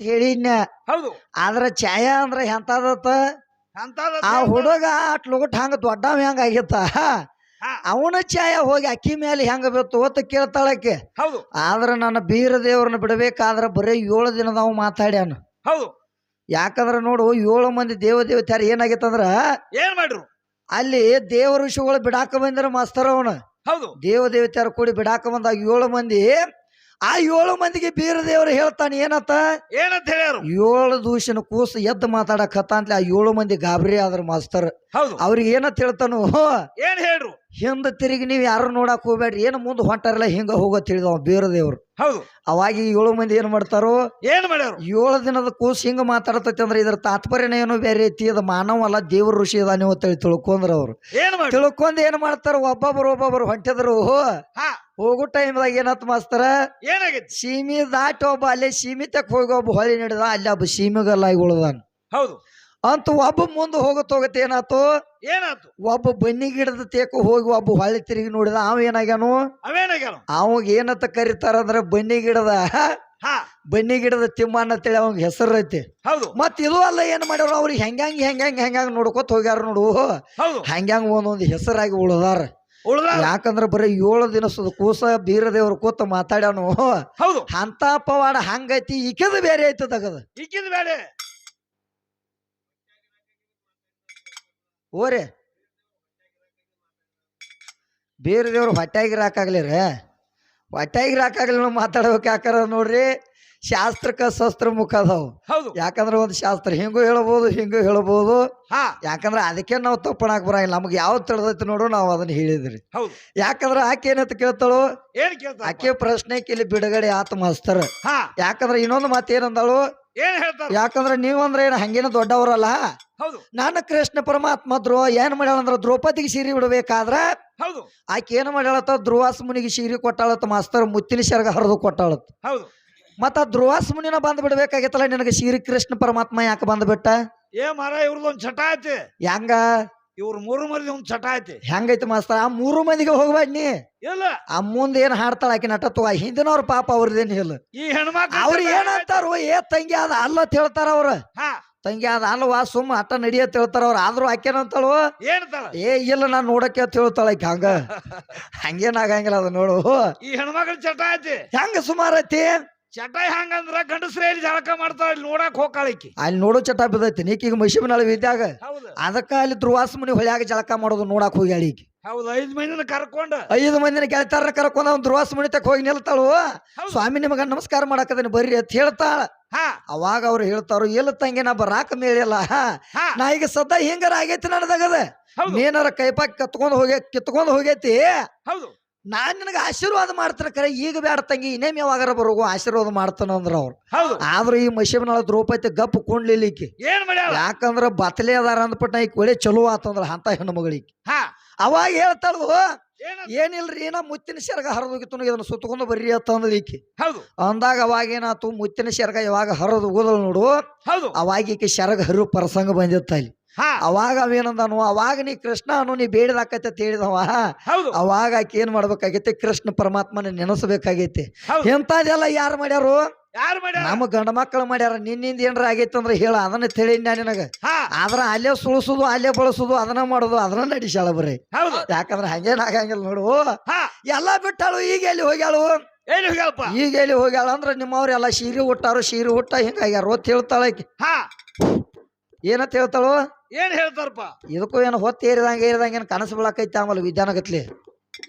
ಹೇಳಿನ ಹೌದು. ಆದ್ರ ಛಾಯಾ ಅಂದ್ರ ಎಂತದತ್ತ? ಆ ಹುಡುಗ ಅಟ್ ಲುಗುಟ್ ಹಂಗ ದೊಡ್ಡವ ಹೆಂಗ ಆಗಿತ್ತ. ಅವನ ಛಾಯ ಹೋಗಿ ಅಕ್ಕಿ ಮೇಲೆ ಹೆಂಗ ಬಿತ್ತು ಅಂತ ಕೇಳ್ತಾಳಕ್ಕೆ ಹೌದು. ಆದ್ರ ನನ್ನ ಬೀರ ದೇವ್ರನ್ನ ಬಿಡಬೇಕಾದ್ರ ಬರೀ ಏಳು ದಿನದವ ಮಾತಾಡ್ಯಾನ. ಹೌದು. ಯಾಕಂದ್ರ ನೋಡು ಏಳು ಮಂದಿ ದೇವ ದೇವತ್ಯಾರ ಏನಾಗಿತ್ತಂದ್ರ ಏನ್ ಮಾಡ್ರು? ಅಲ್ಲಿ ದೇವ ಋಷಿಗಳು ಬಿಡಾಕ ಬಂದ್ರ ಮಾಸ್ತರ್ ಅವನು. ಹೌದು. ದೇವ ದೇವತ್ಯಾರ ಕೂಡಿ ಬಿಡಾಕ ಬಂದಾಗ ಏಳು ಮಂದಿ ಆ ಏಳು ಮಂದಿಗೆ ಬೀರ ದೇವರು ಹೇಳ್ತಾನೆ ಏನತ್ತ ಏನಂತ ಹೇಳ್ಯಾರು? ಏಳು ದೂಷಣ ಕೂಸು ಎದ್ದು ಮಾತಾಡಕತ್ತ ಅಂತ ಆ ಏಳು ಮಂದಿ ಗಾಬರಿ ಆದ್ರ ಮಾಸ್ತರ್ ಹೌದು. ಅವ್ರಿಗೆ ಏನಂತ ಹೇಳ್ತಾನು ಏನ್ ಹೇಳ್ರು? ಹಿಂದ ತಿರುಗಿ ನೀವು ಯಾರು ನೋಡಕ್ ಹೋಗ್ಬೇಡ್ರಿ. ಏನು ಮುಂದೆ ಹೊಂಟಾರಲ್ಲ ಹಿಂಗ ಹೋಗೋ ತಿಳಿದವ ಬೇರೆ ದೇವ್ರು. ಹೌದು. ಅವಾಗ ಈ ಏಳು ಮಂದಿ ಏನ್ ಮಾಡ್ತಾರೋ? ಏನ್ ಮಾಡ್ಯಾರ? ಏಳು ದಿನದ ಕೂಸ್ ಹಿಂಗ ಮಾತಾಡತೈತಿ ಅಂದ್ರೆ ಇದ್ರ ತಾತ್ಪರ್ಯನ ಏನೋ ಬೇರೆ ಐತಿ ಇದು ಮಾನವ ಅಲ್ಲ ದೇವ್ರ ಋಷಿ ಅದ ನೀವು ಅಂತೇಳಿ ತಿಳ್ಕೊಂಡ್ರ ಅವ್ರು. ಏನ್ ತಿಳ್ಕೊಂಡ್ ಏನ್ ಮಾಡ್ತಾರ ಒಬ್ಬೊಬ್ರು ಒಬ್ಬೊಬ್ರು ಹೊಂಟಿದ್ರು. ಹಾ ಹೋಗೋ ಟೈಮ್ದಾಗ ಏನತ್ ಮಾಸ್ತರ? ಏನಾಗೈತಿ? ಸೀಮಿ ದಾಟ ಒಬ್ಬ ಅಲ್ಲೇ ಸೀಮಿ ತಕ್ಕ ಹೋಗಿ ಒಬ್ಬ ಹೊಳಿ ನಡೆದ ಅಲ್ಲಿ ಒಬ್ಬ ಸೀಮಿಗಲ್ಲ ಉಳ್ದಾನ. ಹೌದು. ಅಂತ ಒಬ್ಬ ಮುಂದೆ ಹೋಗತ್ ಹೋಗತ್ತೆ ಏನಾತು? ಏನಾತು? ಒಬ್ಬ ಬನ್ನಿ ಗಿಡದ ತೇಕು ಹೋಗಿ ಒಬ್ಬ ಹೊಳ್ಳಿ ತಿರುಗಿ ನೋಡಿದ ಅವ ಏನಾಗ್ಯಾನು? ಅವೇನಾಗ್ಯಾರ ಅವಾಗ ಏನಂತ ಕರೀತಾರ ಅಂದ್ರ ಬನ್ನಿ ಗಿಡದ ಬನ್ನಿ ಗಿಡದ ತಿಮ್ಮ ಅಂತೇಳಿ ಅವಂಗ ಹೆಸರು ಐತಿ. ಹೌದು. ಮತ್ ಇದು ಅಲ್ಲ ಏನ್ ಮಾಡ್ಯಾರ ಅವ್ರಿಗೆ ಹೆಂಗಂಗ್ ಹೆಂಗಂಗ್ ಹೆಂಗಂಗ್ ನೋಡ್ಕೊತ ಹೋಗ್ಯಾರ ನೋಡು. ಹೌದು. ಒಂದೊಂದ್ ಹೆಸರಾಗಿ ಉಳದಾರ. ಉಳ್ದ ಯಾಕಂದ್ರ ಬರೀ ಏಳು ದಿನಸದ ಕೂಸ ಬೀರದೇವ್ರ ಕೂತ ಮಾತಾಡ್ಯಾನು. ಹೌದು. ಅಂತ ಪವಾಡ ಹಂಗೈತಿ ಈಕೆದು ಬೇರೆ ಐತಿ ತಗದ ಇಕ್ಕಿದ ಬೇಡ ಓರೆ ಬೇರೆ ದೇವ್ರು ಹೊಟ್ಯಾಗಿರ ಹಾಕಾಗ್ಲಿರ ಹೊಟ್ಯಾಗಿರ ಹಾಕಾಗ್ಲಿ ಮಾತಾಡ್ಬೇಕು ಯಾಕಾರ ನೋಡ್ರಿ. ಶಾಸ್ತ್ರಕ್ಕೆ ಶಸ್ತ್ರ ಮುಖ ಅದಾವು. ಹೌದು. ಯಾಕಂದ್ರೆ ಒಂದು ಶಾಸ್ತ್ರ ಹಿಂಗೂ ಹೇಳ್ಬೋದು ಹಿಂಗೂ ಹೇಳ್ಬೋದು. ಹಾ. ಯಾಕಂದ್ರೆ ಅದಕ್ಕೆ ನಾವು ತಪ್ಪಣಕ್ ಬರಂಗಿಲ್ಲ. ನಮ್ಗೆ ಯಾವ್ದು ತಿಳಿದೈತಿ ನೋಡು ನಾವು ಅದನ್ನ ಹೇಳಿದ್ರಿ. ಹೌದು. ಯಾಕಂದ್ರೆ ಆಕೆ ಏನಂತ ಕೇಳ್ತಾಳು? ಏನ್ ಆಕೆ ಪ್ರಶ್ನೆ ಕೇಳಿ ಬಿಡುಗಡೆ ಆತ ಮಾಸ್ತರ್ ಹಾ. ಯಾಕಂದ್ರೆ ಇನ್ನೊಂದು ಮಾತು ಏನಂದಳು? ಏನ್ ಹೇಳ್ತಾರ? ಯಾಕಂದ್ರೆ ನೀವಂದ್ರೆ ಏನು ಹಂಗೇನು ದೊಡ್ಡವರಲ್ಲ? ಹೌದು. ನಾನು ಕೃಷ್ಣ ಪರಮಾತ್ಮ ದ್ರೋ ಏನ್ ಮಾಡ್ಯಾಳಂದ್ರ ದ್ರೌಪದಿಗೆ ಸೀರೆ ಉಡ್ಬೇಕಾದ್ರ ಹೌದು. ಆಕೆ ಏನ್ ಮಾಡ್ಯಾಳತ್ತ? ಧ್ರುವಾಸ ಮುನಿಗೆ ಸೀರೆ ಕೊಟ್ಟಾಳತ್ತ ಮಾಸ್ತರ್ ಮುತ್ತಿನ ಶರ್ಗ ಹರಿದು ಕೊಟ್ಟಾಳತ್ ಹೌದು. ಮತ್ತ ಆ ಧ್ರುವಾಸ ಮುನಿನ ಬಂದ್ ಬಿಡ್ಬೇಕಾಗಿತ್ತಲ್ಲ ನಿನಗೆ ಸೀರೆ ಕೃಷ್ಣ ಪರಮಾತ್ಮ ಯಾಕೆ ಬಂದ್ಬಿಟ್ಟ? ಏ ಮಾರ ಇವ್ರದ್ದು ಒಂದ್ ಚಟ ಐತಿ. ಹೆಂಗ? ಇವ್ರ ಮೂರು ಮಂದಿ ಒಂದು ಚಟ ಐತಿ. ಹೆಂಗೈತಿ ಮಾಸ್ತರ? ಆ ಮೂರು ಮಂದಿಗೆ ಹೋಗ್ಬೇಡಿ ನೀ. ಇಲ್ಲ. ಆ ಮುಂದೆ ಏನ್ ಹಾಡ್ತಾಳ ಆಕಿ ನಟತ್ವ ಹಿಂದಿನವ್ರ ಪಾಪ ಅವ್ರದೇನ್ ಇಲ್ಲ ಈ ಹೆಣ್ಮಕ್ಳು ಅವ್ರ ಏನಂತಾರ ಏ ತಂಗಿ ಅದ ಅಲ್ಲ ಅಂತ ಹೇಳ್ತಾರ ಅವ್ರ. ಹಾ. ತಂಗಿ ಅದ ಅಲ್ವಾ ಸುಮ್ಮ ಅಟ್ಟ ನಡಿಯತ್ ಹೇಳ್ತಾರ ಅವ್ರ. ಆದ್ರೂ ಆಕೇನಂತಾಳು ಏನಂತಾಳ ಏ ಇಲ್ಲ ನಾನು ನೋಡಕ್ಕೆ ಅಂತ ಹೇಳ್ತಾಳ ಆಕಿ ಹಂಗ. ಹಂಗೇನಾಗಂಗಿಲ್ಲ ಅದು ನೋಡು. ಈ ಹೆಣ್ಮಕ್ಳು ಚಟ ಐತಿ. ಹೆಂಗ ಸುಮಾರ್ ಐತಿ? ಚಟ ಹೆಂಗಂದ್ರ ಇಲ್ಲಿ ಜಳಕ ಮಾಡ್ತಾಳ ಇಲ್ಲಿ ನೋಡಕ್ ಹೋಗಾಳಿಕಿ ಅಲ್ಲಿ ನೋಡೋ ಚಟ ಬಿದ್ದೈತಿ ನೀಕೀಗ ಮೈಸೂರಿನ ವಿದ್ಯಾಗ ಹೌದು. ಅದಕ್ಕ ಅಲ್ಲಿ ಧ್ರುವಾಸ ಮುನಿ ಹೊಳ್ಯಾಗ ಜಳಕ ಮಾಡೋದು ನೋಡಕ್ ಹೋಗ್ಯಾಳ ಈಗ ಹೌದು ಐದ್ ಮಂದಿನ ಕರ್ಕೊಂಡ. ಐದು ಮಂದಿನ ಗೆಳತಾರ ಕರ್ಕೊಂಡ್ ಅವ್ನ ಧ್ರುವಾಸ ಮುನಿ ತಕ್ಕ ಹೋಗಿ ನಿಲ್ತಾಳು. ಸ್ವಾಮಿ ನಿಮಗ ನಮಸ್ಕಾರ ಮಾಡಕದನ್ನ ಬರ್ರಿ ಅಂತ ಹೇಳ್ತಾಳ. ಹಾ. ಅವಾಗ ಅವ್ರು ಹೇಳ್ತಾರು ಎಲ್ಲ ತಂಗಿ ನಾ ಬರಾಕ ಮೇಳಿಲ್ಲ ಹಾ. ನಾ ಈಗ ಸದಾ ಹಿಂಗಾರ ಆಗೈತಿ ನನದಾಗದ ಹೌದು. ನೀನಾರ ಕೈಪಾಕ್ ಕತ್ಕೊಂಡ್ ಹೋಗ್ಯ ಕಿತ್ಕೊಂಡ್ ಹೋಗೈತಿ ಹೌದು. ನಾನ್ ನಿನಗೆ ಆಶೀರ್ವಾದ ಮಾಡ್ತಾರೆ ಕರೆ ಈಗ ಬೇಡ ತಂಗಿ ಇನ್ನೇಮ್ ಯಾವಾಗಾರ ಬರೋಗು ಆಶೀರ್ವಾದ ಮಾಡ್ತಾನ ಅಂದ್ರ ಅವ್ರು. ಹೌದು. ಆದ್ರೂ ಈ ಮಶಿಬನಾಳ ದ್ರೌಪದಿ ಗಪ್ ಏನ್ ಮಾಡ್ಯಾಳ? ಯಾಕಂದ್ರ ಬತ್ತಲೆ ಅದಾರ ಅಂದ್ಬಿಟ್ಟು ಈಗ ಒಳ್ಳೆ ಚಲೋ ಆತಂದ್ರ ಅಂತ ಹೆಣ್ಣು ಮಗಳಿಗೆ ಹಾ. ಅವಾಗ ಹೇಳ್ತಾಳು ಏನ ಏನಿಲ್ರಿ ನಾ ಮುತ್ತಿನ ಶರ್ಗ ಹರಿದೋಗಿತ್ತು ಇದನ್ನ ಸುತ್ತಕೊಂಡು ಬರ್ರಿ ಅಂತ ಈಕಿ ಹೌದು. ಅಂದಾಗ ಅವಾಗ ಏನಾತು ಮುತ್ತಿನ ಶರ್ಗ ಯಾವಾಗ ಹರಿದು ಹೋದಳು ನೋಡು. ಹೌದು. ಅವಾಗ ಈಕೆ ಶರಗ ಹರಿವು ಪ್ರಸಂಗ ಬಂದಿತ್ತ ಅಲ್ಲಿ. ಅವಾಗ ಅವೇನಂದನು ಅವಾಗ ನೀ ಕೃಷ್ಣ ಅನು ನೀ ಬೇಡದಾಕೈತೆ ತಿಳಿದವ ಹೇಳಿದವ. ಅವಾಗ ಆಕೆ ಏನ್ ಮಾಡ್ಬೇಕಾಗೈತಿ ಕೃಷ್ಣ ಪರಮಾತ್ಮನ ನೆನೆಸ್ಬೇಕಾಗೈತಿ. ಎಂತದೆಲ್ಲ ಯಾರು ಮಾಡ್ಯಾರು? ಯಾರು ಮಾಡ್ಯಾರ? ನಮ್ಮ ಗಂಡ ಮಕ್ಕಳು ಮಾಡ್ಯಾರ. ನಿನ್ನಿಂದ ಏನ್ರ ಆಗೈತೆ ಅಂದ್ರೆ ಹೇಳ ಅದನ್ನ ತಿಳಿ ನಿನಗ. ಆದ್ರ ಅಲ್ಲೇ ಸುಳಿಸುದು ಅಲ್ಲೇ ಬಳಸುದು ಅದನ್ನ ಮಾಡುದು ಅದನ್ನ ನಡಿಸ್ಯಾಳ ಬರ್ರಿ ಯಾಕಂದ್ರೆ ಹಂಗೇನ್ ಆಗಂಗಿಲ್ಲ ನೋಡು. ಎಲ್ಲಾ ಬಿಟ್ಟಾಳು ಈಗ ಎಲ್ಲಿ ಹೋಗ್ಯಾಳು? ಈಗ ಎಲ್ಲಿ ಹೋಗ್ಯಾಳ ಅಂದ್ರೆ ನಿಮ್ಮವ್ರೆಲ್ಲ ಸೀರೆ ಹುಟ್ಟಾರು ಸೀರೆ ಹುಟ್ಟ ಹಿಂಗಾಗ್ಯಾರ ಅಂತ ಹೇಳ್ತಾಳ ಏನಂತ ಹೇಳ್ತಾಳು? ಏನ್ ಹೇಳ್ತಾರಪ್ಪ? ಇದಕ್ಕೂ ಏನು ಹೊತ್ತು ಏರಿದಂಗ ಏರಿದಂಗ ಏನು ಕನಸು ಬೀಳಕೈತಿ ಆಮೇಲೆ ವಿದ್ಯಾನಗತ್ಲಿ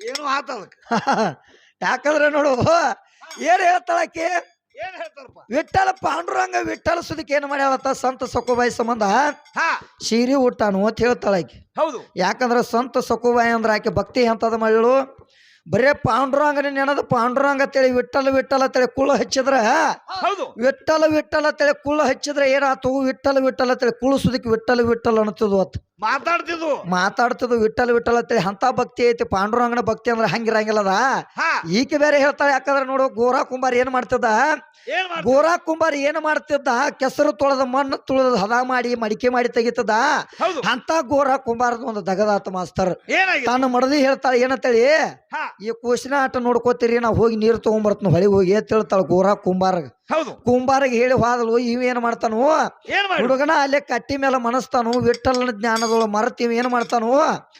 ಏನು ಆತದ ಯಾಕಂದ್ರೆ ನೋಡು ಏನ್ ಹೇಳ್ತಾಳಕಿ ಏನ್ ಹೇಳ್ತಾರಪ್ಪ? ವಿಠಲ ಪಾಂಡುರಂಗ ವಿಠಲ ಸುದಕ್ಕೆ ಏನ್ ಮಾಡ್ಯಾಳತ್ತ ಸಂತ ಸಕುಬಾಯಿ ಸಂಬಂಧ? ಹಾ. ಸೀರೆ ಹುಟ್ಟಾನು ಅಂತ ಹೇಳ್ತಾಳಕಿ ಹೌದು. ಯಾಕಂದ್ರೆ ಸಂತ ಸಕುಬಾಯಿ ಅಂದ್ರೆ ಆಕೆ ಭಕ್ತಿ ಎಂತದ ಮಾಡಳು ಬರೇ ಪಾಂಡುರಂಗನ ನೆನದ ಪಾಂಡುರಂಗ ಅಂತೇಳಿ ವಿಠಲ ವಿಠಲ ಅಂತೇಳಿ ಕುಳು ಹಚ್ಚಿದ್ರ? ವಿಠಲ ವಿಠಲ ಅಂತೇಳಿ ಕುಳು ಹಚ್ಚಿದ್ರೆ ಏನಾತು? ವಿಠಲ ವಿಠಲ ಅಂತೇಳಿ ಕುಳು ಸುದಕ್ಕೆ ವಿಠಲ ವಿಠಲ ಅನ್ನತದು ಅತ್. ಮಾತಾಡ್ತಿದ್ವು. ಮಾತಾಡ್ತಿದ್ವು ವಿಠಲ್ ವಿಠಲ್ ಅಂತೇಳಿ. ಅಂತ ಭಕ್ತಿ ಐತಿ ಪಾಂಡುರಂಗನ ಭಕ್ತಿ ಅಂದ್ರೆ ಹಂಗಿರಂಗಿಲ್ಲದ ಈಕೆ ಬೇರೆ ಹೇಳ್ತಾಳೆ ಯಾಕಂದ್ರೆ ನೋಡು ಗೋರಾ ಕುಂಬಾರ್ ಏನ್ ಮಾಡ್ತಿದ್ದ? ಗೋರಾ ಕುಂಬಾರ್ ಏನ್ ಮಾಡ್ತಿದ್ದ? ಕೆಸರು ತೊಳೆದ ಮಣ್ಣು ತುಳಿದ ಹದ ಮಾಡಿ ಮಡಿಕೆ ಮಾಡಿ ತೆಗಿತದ. ಅಂತ ಗೋರಾ ಕುಂಬಾರದ ಒಂದು ದಗದಾತ ಮಾಸ್ತರ್. ತಾನು ಮಡದಿ ಹೇಳ್ತಾಳೆ ಏನಂತೇಳಿ? ಈ ಕೂಸಿನ ಆಟ ನೋಡ್ಕೋತೀರಿ ನಾ ಹೋಗಿ ನೀರು ತಗೊಂಡ್ಬರ್ತನ ಹೊಳಿ ಹೋಗಿ ಏತ್ ಹೇಳ್ತಾಳ ಗೋರಾ ಕುಂಬಾರ. ಹೌದು. ಕುಂಬಾರಿಗೆ ಹೇಳಿ ಹೋದಲು ಇವ ಏನ್ ಮಾಡ್ತಾನು? ಹುಡುಗನ ಅಲ್ಲೇ ಕಟ್ಟಿ ಮೇಲೆ ಮನಸ್ತಾನು ವಿಠಲನ ಜ್ಞಾನದೊಳ ಮರತೀವಿ ಏನ್ ಮಾಡ್ತಾನು?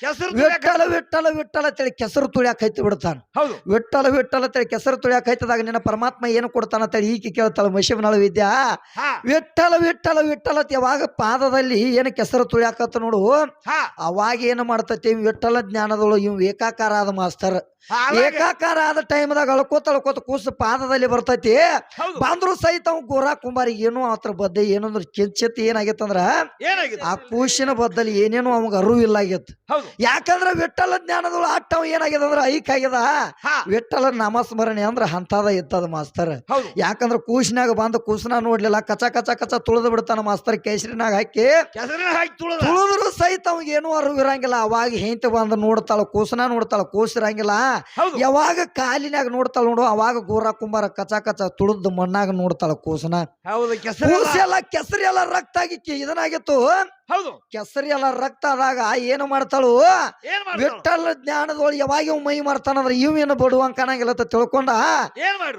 ಕೆಸರು ವಿಠಲ ವಿಠಲ ವಿಠಲ ತಲೆ ಕೆಸರು ತುಳಿಯಾಕ ಹೈತಿ ಬಿಡ್ತಾನ. ಹೌದು. ವಿಠಲ ವಿಠಲ ತಲೆ ಕೆಸರು ತುಳಿಯಾಕ ಹೈತದಾಗ ನಿನ್ನ ಪರಮಾತ್ಮ ಏನು ಕೊಡ್ತಾನ ತಲೆ ಈಕೆ ಕೇಳ್ತಾಳ ಮಶಿವನಳ ವಿದ್ಯಾ ವಿಠಲ ವಿಠಲ ವಿಠಲ ಯಾವಾಗ ಪಾದದಲ್ಲಿ ಏನು ಕೆಸರು ತುಳಿಯಾಕತ್ತ ನೋಡು. ಅವಾಗ ಏನು ಮಾಡ್ತತಿ ವಿಠಲ ಜ್ಞಾನದೊಳು ಇವ್ ಏಕಾಕಾರ ಆದ ಮಾಸ್ತರ್. ಏಕಾಕಾರ ಆದ ಟೈಮ್ದಾಗ ಅಳ್ಕೋತ ಅಳ್ಕೋತ ಕೂಸು ಪಾದದಲ್ಲಿ ಬರ್ತೈತಿ. ಬಂದ್ರು ಸಹಿತ ಅವ್ನು ಗೋರಾ ಕುಂಬಾರಿ ಏನು ಆತರ ಬದ್ದೆ ಏನಂದ್ರ ಕಿಂಚಿತ್ ಏನಾಗೈತಂದ್ರ ಆ ಕೂಸಿನ ಬದ್ದಲ್ಲಿ ಏನೇನೋ ಅವಾಗ ಅರಿವು ಇಲ್ಲ ಆಗೈತ್ ಹೌದು. ಯಾಕಂದ್ರ ವಿಠಲ ಜ್ಞಾನದೊಳ ಅಟ್ಟ ಅವ ಏನಾಗ್ಯದ ಅಂದ್ರ ಐಕ್ ಆಗ್ಯದ. ಹಾ. ವಿಠಲ ನಾಮಸ್ಮರಣೆ ಅಂದ್ರ ಹಂತದ ಇತ್ತದ ಮಾಸ್ತರ್. ಹೌದು. ಯಾಕಂದ್ರ ಕೂಸಿನಾಗ ಬಂದ ಕೂಸನ ನೋಡ್ಲಿಲ್ಲ ಕಚ ಕಚ ಕಚ ತುಳಿದು ಬಿಡ್ತಾನ ಮಾಸ್ತರ್ ಕೇಸರಿನಾಗ ಹಾಕಿ. ಕೆಸರಿನ ಹಾಕಿ ತುಳದ. ತುಳಿದ್ರು ಸಹಿತ ಅವಾಗ ಏನು ಅರಿವು ಇರಂಗಿಲ್ಲ. ಅವಾಗ ಹೆಂತ ಬಂದು ನೋಡ್ತಾಳ ಕೂಸನ ನೋಡ್ತಾಳ ಕೂಸಿರಂಗಿಲ್ಲ. ಹೌದು. ಯಾವಾಗ ಕಾಲಿನಾಗ ನೋಡ್ತಾಳ ನೋಡು ಅವಾಗ ಗೋರ ಕುಂಬಾರ ಕಚ ಕಚ ತುಳಿದ್ ಮಣ್ಣಾಗ ನೋಡ್ತಾಳ ಕೂಸನ. ಹೌದು ಕೆಸರು ಕೂಸೆಲ್ಲ ಎಲ್ಲ ಕೆಸರಿ ಎಲ್ಲ ರಕ್ತ ಆಗಿ ಇದನ್ನಾಗಿತ್ತು. ಹೌದು. ಕೆಸರಿ ಎಲ್ಲ ರಕ್ತ ಆದಾಗ ಏನು ಮಾಡ್ತಾಳು? ವಿಠಲ ಜ್ಞಾನದೊಳಗೆ ಯಾವಾಗ ಇವ್ ಮೈ ಮಾಡ್ತಾನಂದ್ರೆ ಇವೇನು ಬಡುವಂಗ ಕಾಣಂಗಿಲ್ಲ ಅಂತ ತಿಳ್ಕೊಂಡ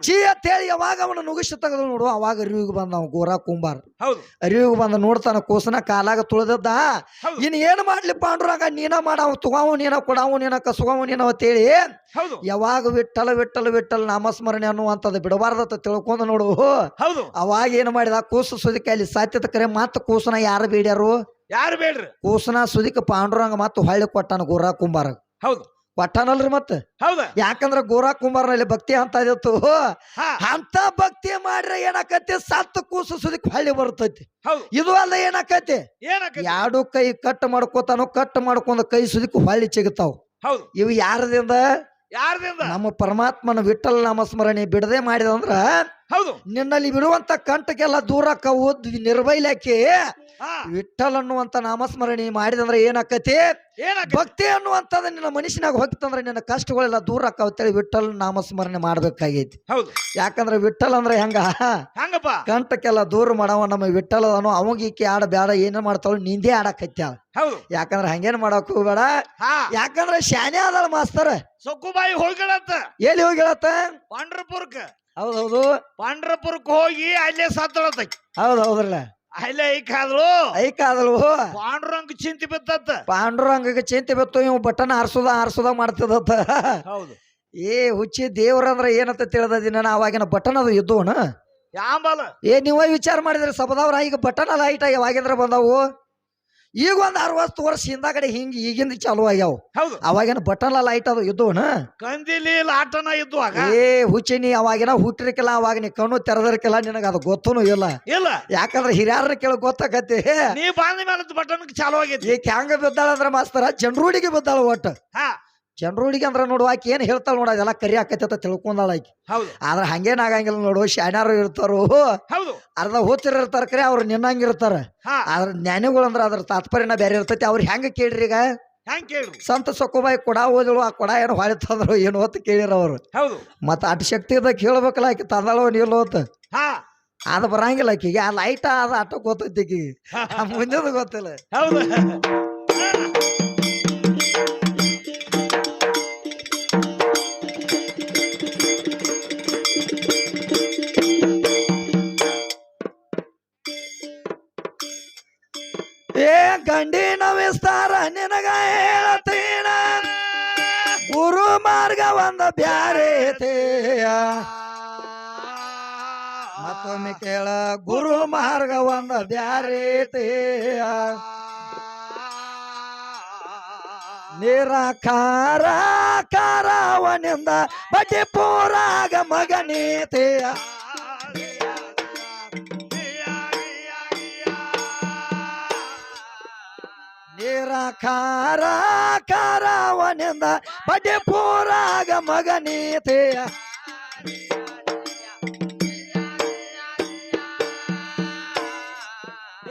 ಚೀ ಅಂತ ಹೇಳಿ ಯಾವಾಗ ಅವನ ನುಗಿಸಿ ತೆಗೆದು ನೋಡು ಅವಾಗ ಅರಿವಿಗೆ ಬಂದ ಅವ ಗೋರ ಕುಂಬಾರ. ಅರಿವಿಗೆ ಬಂದ ನೋಡ್ತಾನ ಕೋಸನ ಕಾಲಾಗ ತುಳಿದದ್ದ. ಇನ್ ಏನ್ ಮಾಡ್ಲಿ ಪಾಂಡುರಾಗ ನೀನ ಮಾಡ ತುಗಾವು ನೀನ ಕೊಡಾವು ನೀನ ಕಸುಗಾವು ನೀನ ಅಂತೇಳಿ ಯಾವಾಗ ವಿಠಲ ವಿಠಲ ವಿಠಲ ನಾಮಸ್ಮರಣೆ ಅನ್ನುವಂಥದ್ದು ಬಿಡಬಾರ್ದ ತಿಳ್ಕೊಂಡ ನೋಡು. ಅವಾಗ ಏನು ಮಾಡಿದ? ಕೂಸು ಸುದಿಕ ಅಲ್ಲಿ ಸಾಧ್ಯತೆ ಕರೆ ಮತ್ತೆ ಕೂಸನ ಯಾರು ಬೇಡ್ಯಾರು? ಯಾರು ಬೇಡ್ರಿ? ಕೂಸನ ಸುದಿಕ ಪಾಂಡುರಂಗ ಮತ್ತು ಹೊಳ್ಳಿ ಕೊಟ್ಟಾನ ಗೋರಾ ಕುಂಬಾರ. ಹೌದು. ಕೊಟ್ಟಾನಲ್ರಿ ಮತ್ತ? ಹೌದ? ಯಾಕಂದ್ರ ಗೋರಾ ಕುಂಬಾರನಲ್ಲಿ ಭಕ್ತಿ ಅಂತ ಇತ್ತು. ಅಂತ ಭಕ್ತಿ ಮಾಡ್ರೆ ಏನಾಕತಿ ಸತ್ತು ಕೂಸು ಸುದಿಕ್ ಹೊಳ್ಳಿ ಬರ್ತೈತಿ. ಇದು ಅಲ್ಲ ಏನಾಕತಿ ಎರಡು ಕೈ ಕಟ್ ಮಾಡ್ಕೋತಾನೋ ಕಟ್ ಮಾಡ್ಕೊಂಡ ಕೈ ಸುದಿಕ್ ಹೊಳ್ಳಿ ಹೌದು. ಇವು ಯಾರದಿಂದ? ಯಾರದಿಂದ? ನಮ್ಮ ಪರಮಾತ್ಮನ ವಿಠಲ್ ನಾಮಸ್ಮರಣೆ ಬಿಡದೆ ಮಾಡಿದಂದ್ರ ಹೌದು. ನಿನ್ನಲ್ಲಿ ಬಿಡುವಂತ ಕಂಟಕ್ಕೆಲ್ಲ ದೂರ ಕವು ನಿರ್ಬೈಲಾಕಿ ವಿಠಲ್ ಅನ್ನುವಂತ ನಾಮಸ್ಮರಣೆ ಮಾಡಿದಂದ್ರೆ ಏನಾಕತಿ ಭಕ್ತಿ ಅನ್ನುವಂಥದ್ದು ನಿನ್ನ ಮನುಷ್ಯನಾಗ ಹೋಗ್ತಂದ್ರೆ ನಿನ್ನ ಕಷ್ಟಗಳೆಲ್ಲ ದೂರ ಆಕಾವತ್ತೇಳಿ ವಿಠಲ್ ನಾಮಸ್ಮರಣೆ ಮಾಡ್ಬೇಕಾಗೈತಿ. ಹೌದು. ಯಾಕಂದ್ರೆ ವಿಠಲ್ ಅಂದ್ರೆ ಹೆಂಗ? ಹಂಗಪ್ಪ? ಕಂಟಕ್ಕೆಲ್ಲ ದೂರ ಮಾಡವ ನಮ್ಮ ವಿಠಲ್ ಅದನು ಅವಾಗ ಈಕಿ ಆಡ ಬೇಡ ಏನ ಮಾಡ್ತಾಳು ನಿಂದೇ ಆಡಕತ್ಯಾಳ ಹೌದು. ಯಾಕಂದ್ರೆ ಹಂಗೇನ್ ಮಾಡಕ್ ಹೋಗ್ಬೇಡ. ಯಾಕಂದ್ರೆ ಶಾನೆ ಅದಳ ಮಾಸ್ತರ ಸೊಕ್ಕುಬಾಯಿ ಹೋಗಿ ಎಲ್ಲಿ ಹೋಗಿ ಹೇಳತ್ತ ಹೌದೌದು ಪಾಂಡ್ರಪುರಕ್ಕೆ ಹೋಗಿ ಅಲ್ಲೇ ಸತ್ತ ಹೌದ್ ಹೌದ್ರಲ್ಲ. ಅಲ್ಲೇ ಐಕಾದ್ರು ಐಕ್ ಅದಲ್ವು ಪಾಂಡುರಂಗ ಚಿಂತೆ ಬಿತ್ತತ್ತ. ಪಾಂಡುರಂಗ ಚಿಂತೆ ಬಿತ್ತು ಇವ್ ಬಟನ್ ಆರ್ಸುದ ಆರ್ಸುದ ಮಾಡ್ತದತ್ತ ಹೌದು. ಏ ಹುಚ್ಚಿ ದೇವ್ರಂದ್ರ ಏನಂತ ತಿಳಿದಿನ ಅವಾಗಿನ ಬಟನ್ ಅದು ಇದ್ದೋಣ ಯಾಂಬಲ? ಏ ನೀವ ವಿಚಾರ ಮಾಡಿದ್ರೆ ಸಬದವ್ರ ಈಗ ಬಟನ್ ಅಲ್ಲ ಐಟ ಅವಾಗಿಂದ್ರ ಬಂದಾವು? ಈಗ ಒಂದ್ ಅರವತ್ತು ವರ್ಷ ಹಿಂದಾಗಡೆ ಹಿಂಗ್ ಈಗಿಂದ ಚಾಲು ಆಗ್ಯಾವ. ಹೌದು. ಅವಾಗಿನ ಬಟನ್ ಲೈಟ್ ಅದು ಇದ್ದವನ ಕಂದಿಲಿ ಲಾಟನ ಇದ್ದುವಾಗ ಏ ಹುಚ್ಚಿ ನೀ ಅವಾಗಿನ ಹುಟ್ಟಿರ್ಕಿಲ್ಲ ಅವಾಗ ನೀ ಕಣ್ಣು ತೆರೆದಿರ್ಕಿಲ್ಲ ನಿನಗ ಅದು ಗೊತ್ತೂ ಇಲ್ಲ. ಇಲ್ಲ. ಯಾಕಂದ್ರೆ ಹಿರಿಯರ ಕೇಳಿ ಗೊತ್ತಾಗತ್ತೆ ನೀ ಬಂದ ಮೇಲೆ ಬಟನ್ ಚಾಲು ಆಗೈತಿ ಈಗ ಹೆಂಗ ಬಿದ್ದಾಳಂದ್ರ ಮಾಸ್ತರ? ಜನರೂಡಿಗೆ ಬಿದ್ದಾಳ ಒಟ್ಟು. ಹಾ. ಜನರೂಡಿಗೆ ಅಂದ್ರೆ ನೋಡು ಆಕಿ ಏನು ಹೇಳ್ತಾಳ ನೋಡ ಅದೆಲ್ಲ ಕರಿ ಆಕೈತೆ ಅಂತ ತಿಳ್ಕೊಂಡಾಳ ಆಕಿ. ಹೌದು. ಆದ್ರ ಹಂಗೇನ್ ಆಗಂಗಿಲ್ಲ ನೋಡು ಶಾಣ್ಯಾರು ಇರ್ತಾರು. ಅರ್ಧ ಹೋತಿರ್ ಇರ್ತಾರ ಕರೆ ಅವ್ರು ನಿನ್ನಂಗಿರ್ತಾರ ಆದ್ರೆ ಜ್ಞಾನಿಗಳು ಅಂದ್ರೆ ಅದ್ರ ತಾತ್ಪರ್ಯನ ಬೇರೆ ಇರ್ತೈತಿ. ಅವ್ರು ಹೆಂಗ ಕೇಳ್ರಿ ಈಗ? ಸಂತ ಸೊಕ್ಕುಬಾಯಿ ಕೊಡ ಓದಿಳು ಆ ಕೊಡ ಏನು ಹೊಳಿತಂದ್ರು ಏನು ಅಂತ ಕೇಳಿರ ಅವ್ರು. ಹೌದು. ಮತ್ತ ಅಟ್ ಶಕ್ತಿ ಇದ್ದಾಗ ಕೇಳ್ಬೇಕಲ್ಲ ಆಕಿ ತಂದಳು ನಿಲ್ಲೋ ಅಂತ. ಅದು ಬರಂಗಿಲ್ಲ ಆಕಿಗೆ ಆ ಲೈಟ್ ಅದ ಆಟ ಗೊತ್ತೈತಿ ಆಕಿಗೆ. ಆ ಮುಂದಿನ ಗೊತ್ತಿಲ್ಲ. ಹೌದು. ಗಂಡಿನ ವಿಸ್ತಾರ, ನಿನಗ ಹೇಳತೀನ. ಗುರು ಮಾರ್ಗ ಒಂದ ಬ್ಯಾರೆ ಮತ್ತೊಮ್ಮೆ ಕೇಳ, ಗುರು ಮಾರ್ಗ ಒಂದ ಬ್ಯಾರೆ ಐತೆಯ. ನಿರಾಕಾರ, ಕಾರವನಿಂದ ಬಡ್ಡಿ ಪೂರಾಗ ಮಗನೀತೆಯ ನಿರಾಕಾರ, ಕಾರವನಿಂದ ಬಡ್ಡಿ ಪೂರಾಗ ಮಗನೀತೆಯ.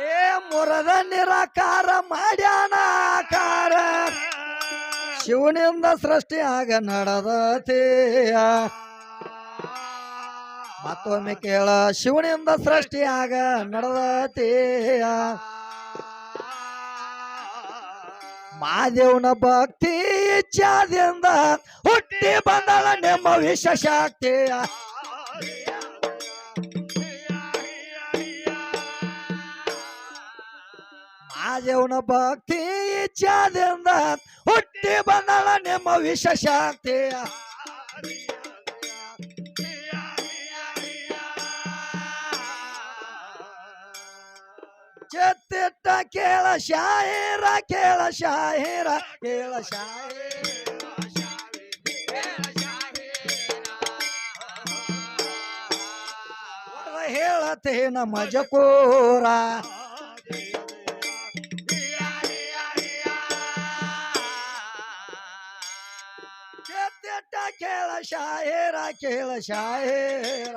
ಏ ಮುರದ ನಿರಾಕಾರ ಮಾಡ್ಯಾನಾಕಾರ ಶಿವನಿಂದ ಸೃಷ್ಟಿ ಆಗ ನಡೆದತೆಯ. ಮತ್ತೊಮ್ಮೆ ಕೇಳ, ಶಿವನಿಂದ ಸೃಷ್ಟಿಯಾಗ ನಡೆದತೆಯ. ಮಾದೇವನ ಭಕ್ತಿ ಇಚ್ಛಾದಿಂದ ಹುಟ್ಟಿ ಬಂದಳ ನಿಮ್ಮ ವಿಶೇಷಾಕ್ತಿಯ ಮಾದೇವನ ಭಕ್ತಿ ಇಚ್ಛಾದಿಂದ ಹುಟ್ಟಿ ಬಂದಳ ನಿಮ್ಮ ವಿಶೇಷಾಕ್ತಿಯ ಶಕ್ತಿಯ ಚೆತ್ತಿಟ್ಟ ಕೇಳ ಶಾಹಿರ ಕೇಳ ಶಾಹಿರ ಕೇಳ ಶಾಹಿರ. ಹೇಳತೇನ ಮಜಕೋರ ಚೆತ್ತಿಟ್ಟ ಕೇಳ ಶಾಹಿರ ಕೇಳ ಶಾಹಿರ.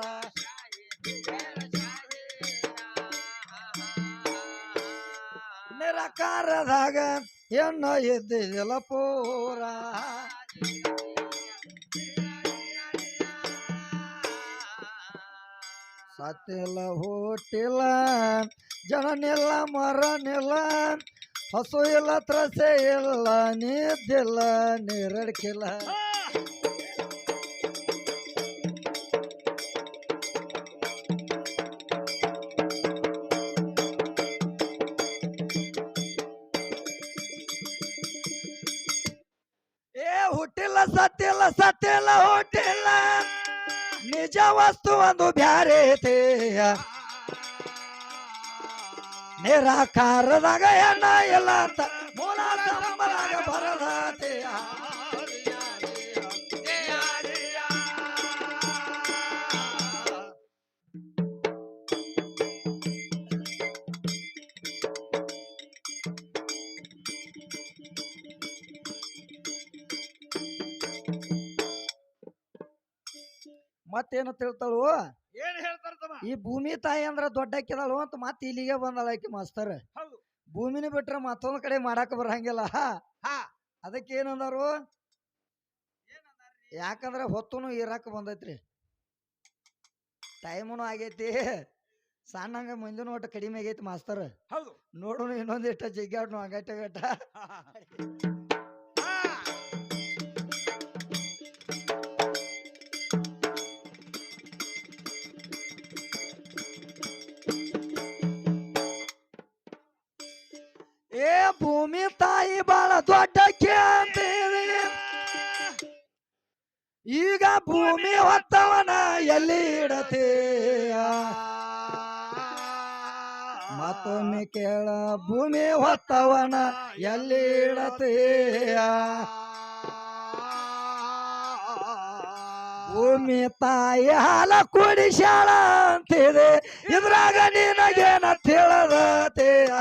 ನಿರಕಾರದಾಗ ಹೆಣ್ಣ ಎದ್ದಿಲ್ಲ ಪೂರ? ಸತ್ತಿಲ್ಲ ಹುಟ್ಟಿಲ್ಲ ಜನನಿಲ್ಲ ಮರನಿಲ್ಲ ಹಸು ಇಲ್ಲ ತ್ರಸೆ ಇಲ್ಲ ನಿದ್ದಿಲ್ಲ ನೀರಡ್ಕಿಲ್ಲ. ನಿಜ ವಸ್ತು ಒಂದು ಬ್ಯಾರೆ ನಿರಾಕಾರದಾಗ ಹೆಣ್ಣ ಎಲ್ಲ ಅಂತ ಮೂಲ ಬರದತೆಯ? ಮತ್ತೇನು ತಿಳ್ತಾಳು? ಏನ್ ಹೇಳ್ತಾರ ತಮ್ಮ? ಈ ಭೂಮಿ ತಾಯಿ ಅಂದ್ರ ದೊಡ್ಡಕ್ಕಿದಳು ಅಂತ ಮತ್ತೆ ಇಲ್ಲಿಗೆ ಬಂದಳ ಆಕಿ ಮಾಸ್ತರ್. ಹೌದು. ಭೂಮಿನ ಬಿಟ್ರೆ ಮತ್ತೊಂದ್ ಕಡೆ ಮಾಡಾಕ ಬರಂಗಿಲ್ಲ. ಹಾ. ಅದಕ್ಕೆ ಏನಂದಾರು ಯಾಕಂದ್ರೆ ಹೊತ್ತುನು ಇರಾಕ ಬಂದೈತ್ರಿ. ಟೈಮುನು ಆಗೈತಿ. ಸಣ್ಣಂಗ ಮುಂದಿನ ಒಟ್ಟು ಕಡಿಮೆ ಆಗೈತಿ ಮಾಸ್ತರ್. ಹೌದು. ನೋಡೋಣ ಇನ್ನೊಂದಿಷ್ಟ ಜಿಗ್ಗಾಡ್ನು ಹಂಗಟ್ಟ ಗಟ್ಟ. ಮತ್ತೊಮ್ಮೆ ಕೇಳ ಭೂಮಿ ಹೊತ್ತವನ ಎಲ್ಲಿ ಇಡತೀಯ? ಭೂಮಿ ತಾಯಿ ಹಾಲ ಕುಡಿಸ್ಯಾಳ ಅಂತಿದೆ. ಇದ್ರಾಗ ನಿನಗೇನ ತಿಳಿದತೆಯ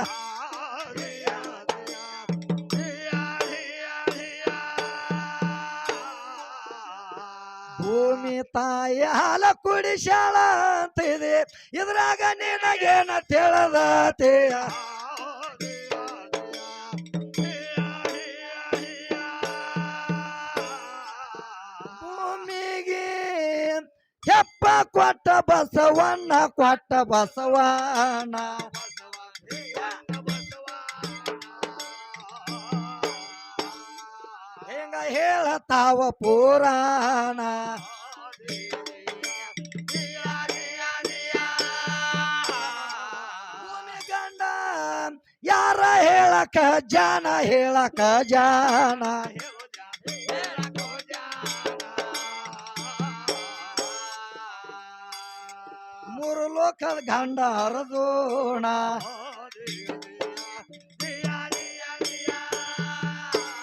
ಭೂಮಿ ತಾಯಿ ಹಾಲ ಕುಡಿಸ್ಯಾಳ ಅಂತಿದೆ. ಇದ್ರಾಗ ನಿನಗೇನ ತಿಳದ ಹೆಪ್ಪ ಕೊಟ್ಟ ಬಸವಣ್ಣ ಕೊಟ್ಟ ಬಸವಣ್ಣ. ಹೇಳತಾವ ಪುರಾಣ. ಹೇಳಕ ಜಾನ ಹೇಳಕ ಜಾನ ಮೂರು ಲೋಕದ ಗಂಡ ಹರದೋಣ.